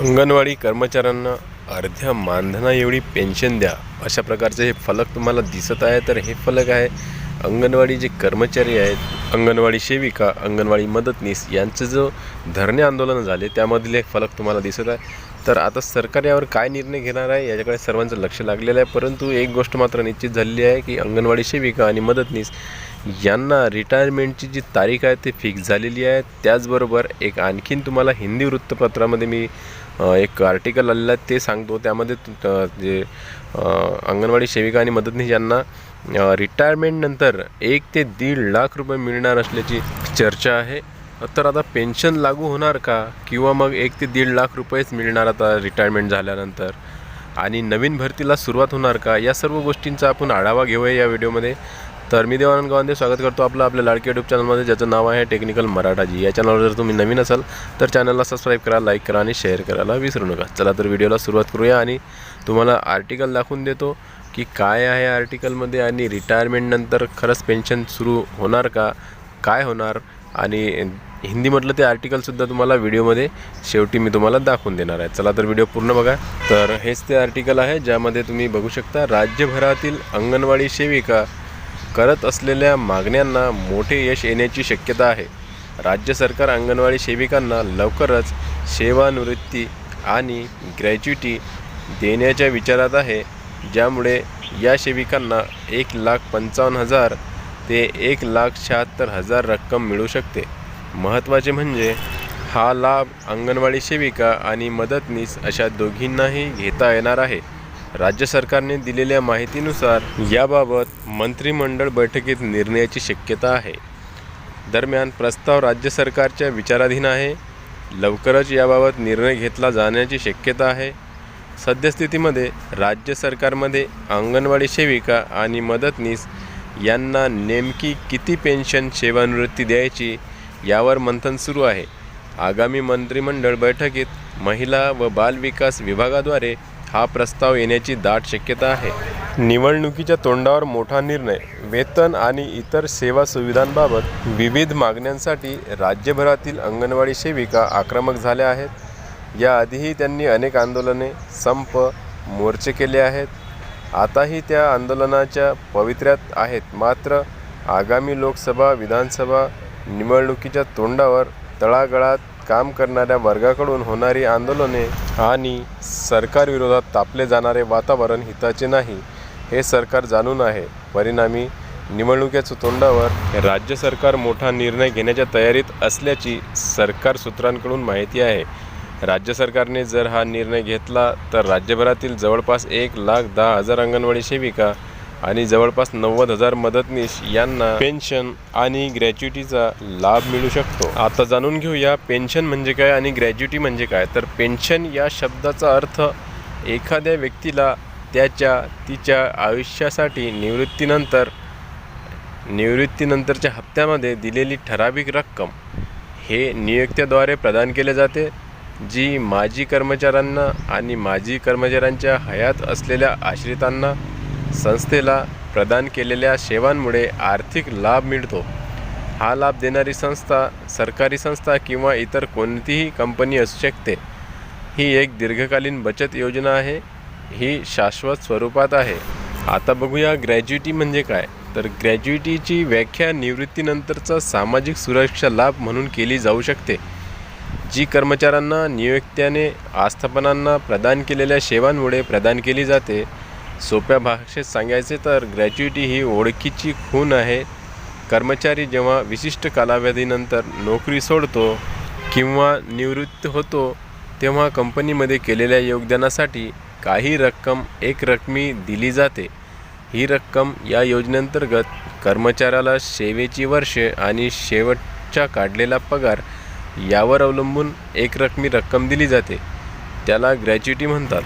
अंगणवाडी कर्मचाऱ्यांना अर्ध्या मानधना एवढी पेन्शन द्या. अशा प्रकारचे हे फलक तुम्हाला दिसत आहे. तर हे फलक आहे अंगणवाडी जे कर्मचारी आहेत अंगणवाडी सेविका अंगणवाडी मदतनीस यांचं जो धरणे आंदोलन झाले त्यामधील एक फलक तुम्हाला दिसत आहे. तर आता सरकार यावर काय निर्णय घेणार आहे याच्याकडे सर्वांचं लक्ष लागलेलं आहे. परंतु एक गोष्ट मात्र निश्चित झालेली आहे की अंगणवाडी सेविका आणि मदतनीस यांना रिटायरमेंटची जी तारीख आहे ती फिक्स झालेली आहे. त्याचबरोबर एक आणखीन तुम्हाला हिंदी वृत्तपत्रामध्ये मी एक आर्टिकल आलेलं आहे ते सांगतो. त्यामध्ये जे अंगणवाडी सेविका आणि मदतनीस यांना रिटायरमेंटनंतर एक ते दीड लाख रुपये मिळणार असल्याची चर्चा आहे. तर आता पेन्शन लागू होणार का? किंवा मग एक ते दीड लाख रुपयेच मिळणार आता रिटायरमेंट झाल्यानंतर? आणि नवीन भरतीला सुरुवात होणार का? या सर्व गोष्टींचा आपण आढावा घेऊया या व्हिडिओमध्ये तर मी देवानंद गावंदे स्वागत करतो आपलं आपल्या लाडकी यूट्यूब चॅनलमध्ये ज्याचं नाव आहे टेक्निकल मराठाजी. या चॅनलवर जर तुम्ही नवीन असाल तर चॅनलला सबस्क्राईब करा लाईक करा आणि शेअर करायला विसरू नका. चला तर व्हिडिओला सुरुवात करूया आणि तुम्हाला आर्टिकल दाखवून देतो की काय आहे आर्टिकलमध्ये आणि रिटायरमेंटनंतर खरंच पेन्शन सुरू होणार का काय होणार आणि हिंदीमधलं ते आर्टिकलसुद्धा तुम्हाला व्हिडिओमध्ये शेवटी मी तुम्हाला दाखवून देणार आहे. चला तर व्हिडिओ पूर्ण बघा. तर हेच ते आर्टिकल आहे ज्यामध्ये तुम्ही बघू शकता राज्यभरातील अंगणवाडी सेविका करत असलेल्या मागण्यांना मोठे यश येण्याची शक्यता आहे. राज्य सरकार अंगणवाडी सेविकांना लवकरच सेवानिवृत्ती आणि ग्रॅच्युटी देण्याच्या विचारात आहे. ज्यामुळे या सेविकांना एक लाख पंचावन्न हजार ते एक लाख शहात्तर हजार रक्कम मिळू शकते. महत्त्वाचे म्हणजे हा लाभ अंगणवाडी सेविका आणि मदतनीस अशा दोघींनाही घेता येणार आहे. राज्य सरकारने दिलेल्या माहितीनुसार याबाबत मंत्रिमंडळ बैठकीत निर्णयाची शक्यता आहे. दरम्यान प्रस्ताव राज्य सरकारच्या विचाराधीन आहे. लवकरच याबाबत निर्णय घेतला जाण्याची शक्यता आहे. सद्यस्थितीमध्ये राज्य सरकारमध्ये अंगणवाडी सेविका आणि मदतनीस यांना नेमकी किती पेन्शन सेवानिवृत्ती द्यायची यावर मंथन सुरू आहे. आगामी मंत्रिमंडळ बैठकीत महिला व बालविकास विभागाद्वारे हा प्रस्ताव येण्याची दाट शक्यता आहे. निवडणुकीच्या तोंडावर मोठा निर्णय वेतन आणि इतर सेवा सुविधांबाबत विविध मागण्यांसाठी राज्यभरातील अंगणवाडी सेविका आक्रमक झाल्या आहेत. याआधीही त्यांनी अनेक आंदोलने संप मोर्चे केले आहेत. आताही त्या आंदोलनाच्या पवित्र्यात आहेत. मात्र आगामी लोकसभा विधानसभा निवडणुकीच्या तोंडावर तळागाळात काम करणाऱ्या वर्गाकडून होणारी आंदोलने आणि सरकारविरोधात तापले जाणारे वातावरण हिताचे नाही हे सरकार जाणून आहे. परिणामी निवडणुकीच्या तोंडावर राज्य सरकार मोठा निर्णय घेण्याच्या तयारीत असल्याची सरकार सूत्रांकडून माहिती आहे. राज्य सरकारने जर हा निर्णय घेतला तर राज्यभरातील जवळपास एक लाख दहा हजार अंगणवाडी सेविका आणि जवळपास नव्वद हजार मदतनीस यांना पेन्शन आणि ग्रॅच्युटीचा लाभ मिळू शकतो. आता जाणून घेऊया पेन्शन म्हणजे काय आणि ग्रॅज्युटी म्हणजे काय? तर पेन्शन या शब्दाचा अर्थ एखाद्या व्यक्तीला त्याच्या तिच्या आयुष्यासाठी निवृत्तीनंतर निवृत्तीनंतरच्या हप्त्यामध्ये दिलेली ठराविक रक्कम हे नियुक्त्याद्वारे प्रदान केले जाते जी माजी कर्मचाऱ्यांना आणि माजी कर्मचाऱ्यांच्या हयात असलेल्या आश्रितांना संस्थेला प्रदान केलेल्या सेवांमुळे आर्थिक लाभ मिळतो. हा लाभ देणारी संस्था सरकारी संस्था किंवा इतर कोणतीही कंपनी असू शकते. ही एक दीर्घकालीन बचत योजना आहे. ही शाश्वत स्वरूपात आहे. आता बघूया ग्रॅज्युटी म्हणजे काय? तर ग्रॅज्युटीची व्याख्या निवृत्तीनंतरचा सामाजिक सुरक्षा लाभ म्हणून केली जाऊ शकते जी कर्मचाऱ्यांना नियुक्त्याने आस्थापनांना प्रदान केलेल्या सेवांमुळे प्रदान केली जाते. सोप्या भाषेत सांगायचे तर ग्रॅच्युटी ही ओळखीची खून आहे. कर्मचारी जेव्हा विशिष्ट कालावधीनंतर नोकरी सोडतो किंवा निवृत्त होतो तेव्हा कंपनीमध्ये केलेल्या योगदानासाठी काही रक्कम एक रकमी दिली जाते. ही रक्कम या योजनेअंतर्गत कर्मचाऱ्याला सेवेची वर्षे आणि शेवटचा काढलेला पगार यावर अवलंबून एक रकमी रक्कम दिली जाते. त्याला ग्रॅच्युटी म्हणतात.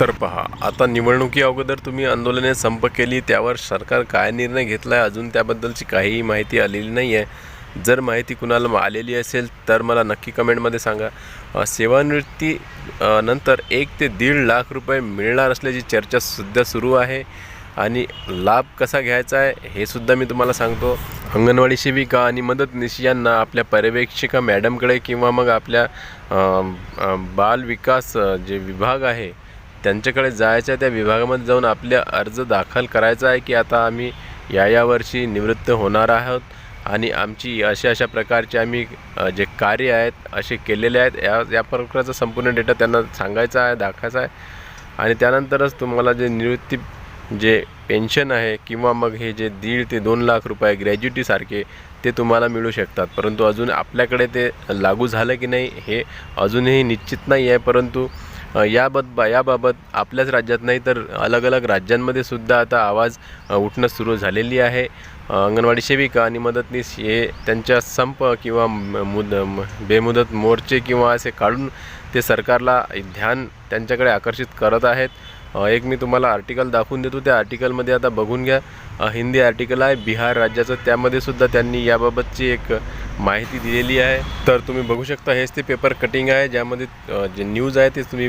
तर पहा. आता निवडणुकी अगोदर तुम्ही आंदोलने संप केली त्यावर सरकार काय निर्णय घेतला आहे अजून त्याबद्दलची काहीही माहिती आलेली नाही आहे जर माहिती कुणाला आलेली असेल तर मला नक्की कमेंटमध्ये सांगा. सेवानिवृत्ती नंतर एक ते दीड लाख रुपये मिळणार असल्याची चर्चा सध्या सुरू आहे. आणि लाभ कसा घ्यायचा आहे हे सुद्धा मी तुम्हाला सांगतो. अंगणवाडी सेविका आणि मदतनीस यांना आपल्या पर्यवेक्षिका मॅडमकडे किंवा मग आपल्या बाल विकास जे विभाग आहे त्यांच्याकडे जायचं आहे त्या विभागामध्ये जाऊन आपल्या अर्ज दाखल करायचा आहे की आता आम्ही या या वर्षी निवृत्त होणार आहोत. आणि आमची अशा अशा प्रकारचे आम्ही जे कार्य आहेत असे केलेले आहेत या या प्रकारचा संपूर्ण डेटा त्यांना सांगायचा आहे दाखवायचा आहे. आणि त्यानंतरच तुम्हाला जे निवृत्ती जे पेन्शन आहे किंवा मग हे जे दीड ते दोन लाख रुपये ग्रॅज्युटीसारखे ते तुम्हाला मिळू शकतात. परंतु अजून आपल्याकडे ते लागू झालं की नाही हे अजूनही निश्चित नाही आहे. परंतु याबत याबाबत आपल्याच राज्यात नाही तर अलग अलग राज्यांमध्ये सुद्धा आता आवाज उठणं सुरू झालेली आहे. अंगणवाडी सेविका आणि मदतनीस हे त्यांच्या संप किंवा मुद बेमुदत मोर्चे किंवा असे काढून ते सरकारला ध्यान त्यांच्याकडे आकर्षित करत आहेत. एक मी तुम्हाला आर्टिकल दाखवून देतो. त्या आर्टिकलमध्ये आता बघून घ्या. हिंदी आर्टिकल आहे. बिहार राज्याचं त्यामध्ये सुद्धा त्यांनी याबाबतची एक माहिती दिलेली आहे. तर तुम्ही बघू शकता हेच ते पेपर कटिंग आहे. ज्यामध्ये जे न्यूज आहे ते तुम्ही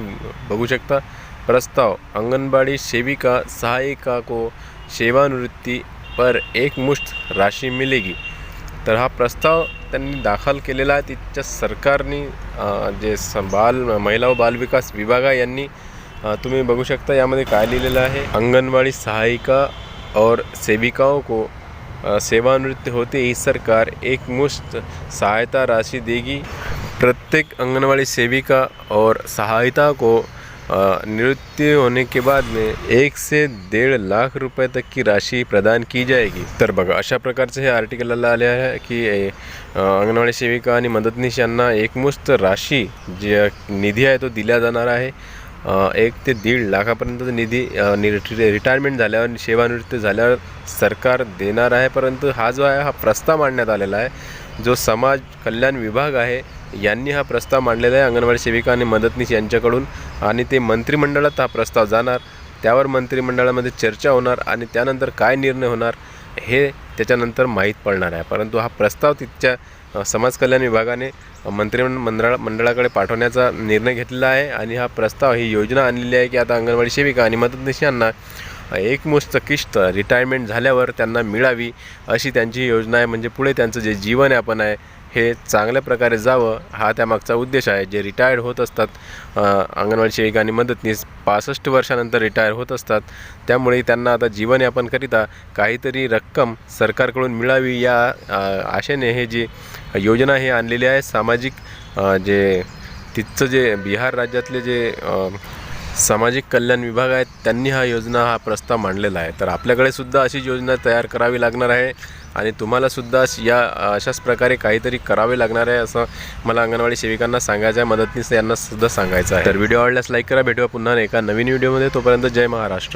बघू शकता. प्रस्ताव अंगणवाड़ी सेविका सहायिका को सेवानिवृत्ती पर एकमुष्ट राशी मिलेगी. तर हा प्रस्ताव त्यांनी दाखल केलेला आहे. तिच्या सरकारने जे स बाल महिला व बालविकास विभाग आहे यांनी तुम्ही बघू शकता यामध्ये काय लिहिलेलं आहे. अंगणवाड़ी सहायिका और सेविकाओं को सेवानिवृत्त होते ही सरकार एकमुश्त सहायता राशि देगी। प्रत्येक अंगनवाड़ी सेविका और सहायता को निवृत्ति होने के बाद में एक से डेढ़ लाख रुपए तक की राशि प्रदान की जाएगी। तर बघा अशा प्रकारचं हे आर्टिकल आले आहे की अंगणवाडी सेविका आणि मदतनीश यांना एकमुस्त राशी जे निधी आहे तो दिला जाणार आहे. एक ते दीड लाखापर्यंत निधी अ, नि- रिटायरमेंट झाल्यावर सेवानिवृत्त झाल्यावर सरकार देणार आहे. परंतु हा जो आहे हा प्रस्ताव मांडण्यात आलेला आहे. जो समाज कल्याण विभाग आहे यांनी हा प्रस्ताव मांडलेला आहे. अंगणवाडी सेविका आणि मदतनीस यांच्याकडून. आणि ते मंत्रिमंडळात हा प्रस्ताव जाणार. त्यावर मंत्रिमंडळामध्ये चर्चा होणार आणि त्यानंतर काय निर्णय होणार हे त्याच्यानंतर माहीत पडणार आहे. परंतु हा प्रस्ताव तिथच्या समाज कल्याण विभागाने मंत्रिमंडळ मंडळाकडे पाठवण्याचा निर्णय घेतलेला आहे आणि हा प्रस्ताव ही योजना आणलेली आहे की आता अंगणवाडी सेविका आणि मदतनीस यांना एकमुस्त किस्त रिटायरमेंट झाल्यावर त्यांना मिळावी अशी त्यांची योजना आहे. म्हणजे पुढे त्यांचं जे जीवन यापन आहे हे चांगल्या प्रकारे जावं हा त्यामागचा उद्देश आहे. जे रिटायर्ड होत असतात अंगणवाडी सेविका आणि मदतनीस पासष्ट वर्षानंतर रिटायर होत असतात. त्यामुळे त्यांना आता जीवनयापनकरिता काहीतरी रक्कम सरकारकडून मिळावी या आशेने हे जी योजना हे आणलेली आहे. सामाजिक जे तिथचं जे बिहार राज्यातले जे सामाजिक कल्याण विभाग आहेत त्यांनी हा योजना हा प्रस्ताव मांडलेला आहे. तर आपल्याकडे सुद्धा अशी योजना तयार करावी लागणार आहे आणि तुम्हालासुद्धा या अशाच प्रकारे काहीतरी करावे लागणार आहे असं मला अंगणवाडी सेविकांना सांगायचं आहे मदतनीस यांनासुद्धा सांगायचं आहे. तर व्हिडिओ आवडल्यास लाईक करा भेटूया पुन्हा एका नवीन व्हिडिओमध्ये. तोपर्यंत जय महाराष्ट्र.